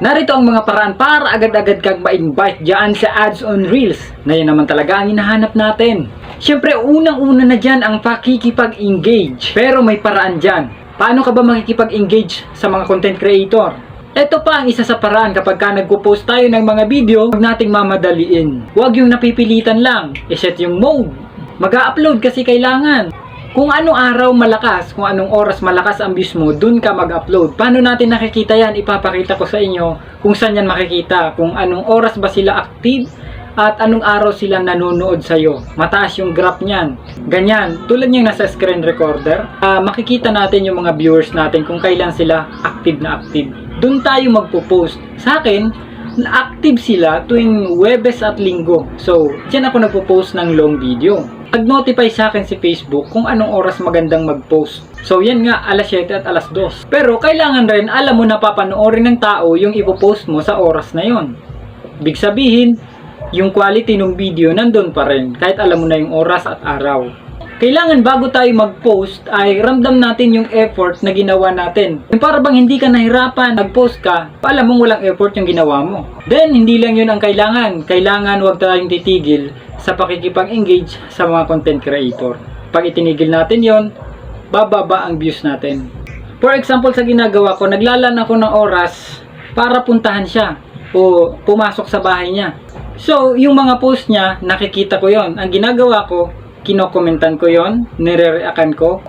Narito ang mga paraan para agad-agad kang ma-invite dyan sa ads on Reels. Na yan naman talaga ang hinahanap natin. Siyempre, unang-una na dyan ang pakikipag-engage. Pero may paraan dyan. Paano ka ba makikipag-engage sa mga content creator? Ito pa ang isa sa paraan kapag ka nagpo-post tayo ng mga video, huwag nating mamadaliin. Huwag yung napipilitan lang. I-set yung mode. Mag-upload kasi kailangan. Kung anong araw malakas, kung anong oras malakas ang views mo, dun ka mag-upload. Paano natin nakikita yan? Ipapakita ko sa inyo kung saan yan makikita. Kung anong oras ba sila active at anong araw sila nanonood sa'yo. Mataas yung graph niyan. Ganyan, tulad yung nasa screen recorder, ah, makikita natin yung mga viewers natin kung kailan sila active na active. Doon tayo magpo-post. Sa akin, active sila tuwing Webes at Linggo. So, dyan ako nagpo-post ng long video. Nag-notify sa akin si Facebook kung anong oras magandang mag-post. So, yan nga, alas 7 at alas 2. Pero, kailangan rin, alam mo na papanoorin ng tao yung ipopost mo sa oras na yon. Big sabihin, yung quality ng video nandun pa rin, kahit alam mo na yung oras at araw. Kailangan bago tayo mag-post ay ramdam natin yung effort na ginawa natin. Yung para bang hindi ka nahirapan, nag-post ka, alam mong walang effort yung ginawa mo. Then, hindi lang yun ang kailangan. Kailangan wag tayong titigil sa pakikipag-engage sa mga content creator. Pag itinigil natin yon, bababa ang views natin. For example, sa ginagawa ko, naglalan ako ng oras para puntahan siya o pumasok sa bahay niya. So, yung mga post niya, nakikita ko yon. Ang ginagawa ko, kinokomentan ko yon, nire-reactan ko.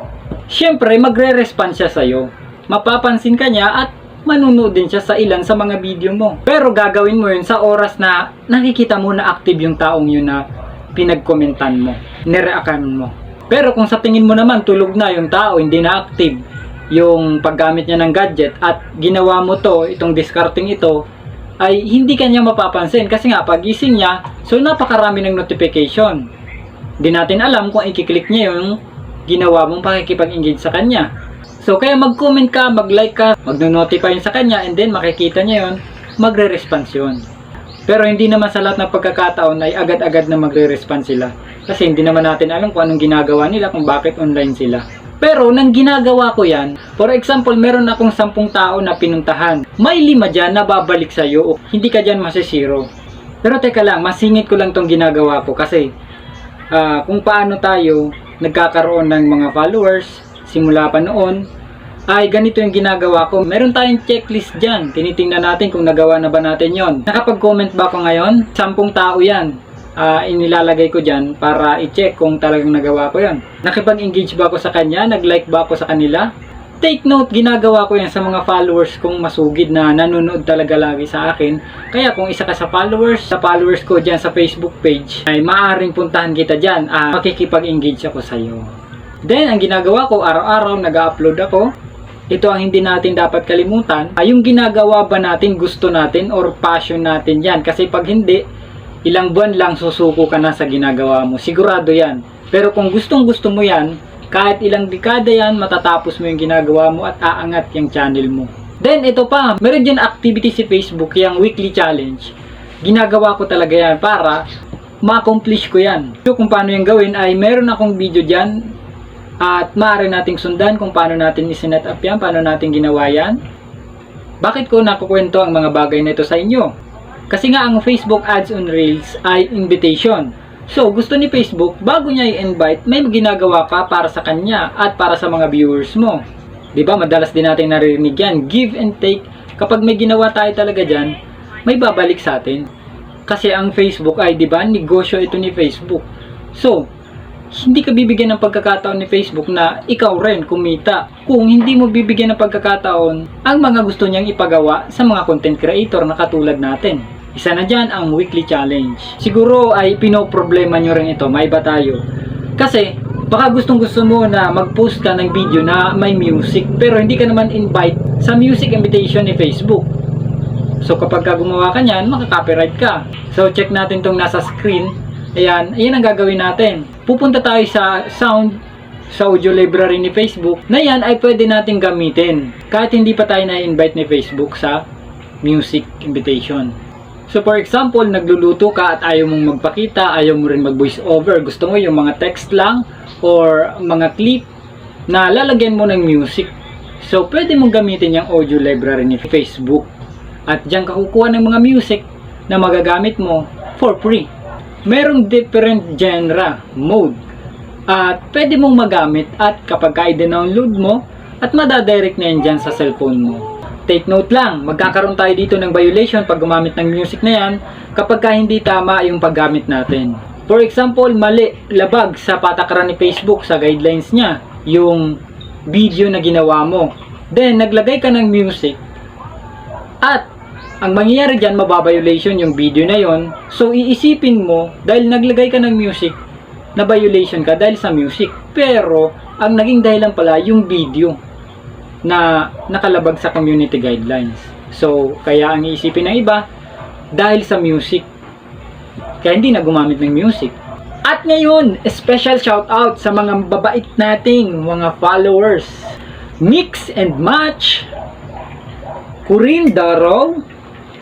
Siyempre, magre-respond siya sa'yo. Mapapansin ka niya at manunood din siya sa ilan sa mga video mo. Pero gagawin mo yun sa oras na nakikita mo na active yung taong yun na pinagkomentan mo, nireactan mo. Pero kung sa tingin mo naman tulog na yung tao, hindi na active yung paggamit niya ng gadget at ginawa mo to, itong discarding ito, ay hindi kanya mapapansin kasi nga pagising niya, so napakarami ng notification. Hindi natin alam kung i-click niya yung ginawa mong pakikipag-engage sa kanya. So kaya mag-comment ka, mag-like ka, mag-notify sa kanya and then makikita niya yon, magre-response yun. Pero hindi naman sa lahat ng pagkakataon ay agad-agad na magre-respond sila. Kasi hindi naman natin alam kung anong ginagawa nila, kung bakit online sila. Pero nang ginagawa ko yan, for example, meron akong sampung tao na pinuntahan. May lima dyan na babalik sa'yo o hindi ka dyan masisiro. Pero teka lang, masingit ko lang tong ginagawa ko kasi ah, kung paano tayo nagkakaroon ng mga followers simula pa noon ay ganito yung ginagawa ko. Meron tayong checklist dyan. Tinitingnan natin kung nagawa na ba natin yon. Nakapag-comment ba ako ngayon? Sampung tao yan. Ah, inilalagay ko dyan para i-check kung talagang nagawa ko yon. Nakipag-engage ba ako sa kanya? Nag-like ba ako sa kanila? Take note, ginagawa ko yan sa mga followers kong masugid na nanonood talaga lagi sa akin. Kaya kung isa ka sa followers, sa followers ko dyan sa Facebook page, ay maaaring puntahan kita dyan. Ah, makikipag-engage ako sa iyo. Then, ang ginagawa ko, araw-araw nag-upload ako. Ito ang hindi natin dapat kalimutan. Ay yung ginagawa ba natin, gusto natin, or passion natin yan. Kasi pag hindi, ilang buwan lang susuko ka na sa ginagawa mo. Sigurado yan. Pero kung gustong gusto mo yan, kahit ilang dekada yan, matatapos mo yung ginagawa mo at aangat yung channel mo. Then, ito pa, meron dyan activity si Facebook, yung weekly challenge. Ginagawa ko talaga yan para ma-accomplish ko yan. So, kung paano yung gawin ay meron akong video dyan at maaari nating sundan kung paano natin isinet up yan, paano natin ginawa yan. Bakit ko nakukwento ang mga bagay na ito sa inyo? Kasi nga ang Facebook Ads on Reels ay invitation. So, gusto ni Facebook, bago niya i-invite, may ginagawa ka para sa kanya at para sa mga viewers mo. 'Di ba? Madalas din natin naririnig yan. Give and take. Kapag may ginawa tayo talaga dyan, may babalik sa atin. Kasi ang Facebook ay, 'di ba, negosyo ito ni Facebook. So, hindi ka bibigyan ng pagkakataon ni Facebook na ikaw rin kumita kung hindi mo bibigyan ng pagkakataon ang mga gusto niyang ipagawa sa mga content creator na katulad natin. Isa na dyan ang weekly challenge. Siguro ay pinoproblema nyo rin ito, may iba tayo. Kasi baka gustong gusto mo na mag-post ka ng video na may music pero hindi ka naman invite sa music invitation ni Facebook. So kapag ka gumawa ka niyan, makaka-copyright ka. So check natin tong nasa screen. Ayan, ayan ang gagawin natin. Pupunta tayo sa sound sa audio library ni Facebook na yan ay pwede nating gamitin kahit hindi pa tayo na-invite ni Facebook sa music invitation. So for example, nagluluto ka at ayaw mong magpakita, ayaw mo rin mag voice over, gusto mo yung mga text lang or mga clip na lalagyan mo ng music. So pwede mong gamitin yung audio library ni Facebook. At diyan ka kukuha ng mga music na magagamit mo for free. Merong different genre, mode. At pwede mong magamit at kapag ka i-download mo at madadirect na yan dyan sa cellphone mo. Take note lang, magkakaroon tayo dito ng violation pag gumamit ng music na yan kapag ka hindi tama yung paggamit natin. For example, mali, labag sa patakaran ni Facebook sa guidelines niya yung video na ginawa mo. Then, naglagay ka ng music at ang mangyayari dyan, mababiolation yung video na yon. So, iisipin mo, dahil naglagay ka ng music, na violation ka dahil sa music. Pero, ang naging dahilan pala yung video na nakalabag sa community guidelines. So, kaya ang iisipin ng iba, dahil sa music. Kaya hindi na gumamit ng music. At ngayon, special shout out sa mga babait nating mga followers. Mix and Match, Corinne Daraw,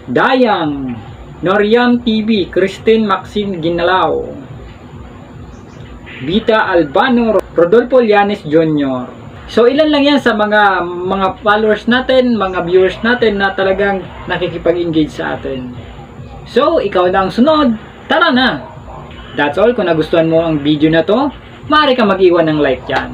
Dayang, Noriam TV, Christine Maxine Ginalao, Vita Albano, Rodolfo Llanes Jr. So ilan lang yan sa mga mga followers natin, mga viewers natin na talagang nakikipag-engage sa atin. So ikaw na ang sunod, tara na! That's all, kung nagustuhan mo ang video na to, maaari ka mag-iwan ng like dyan.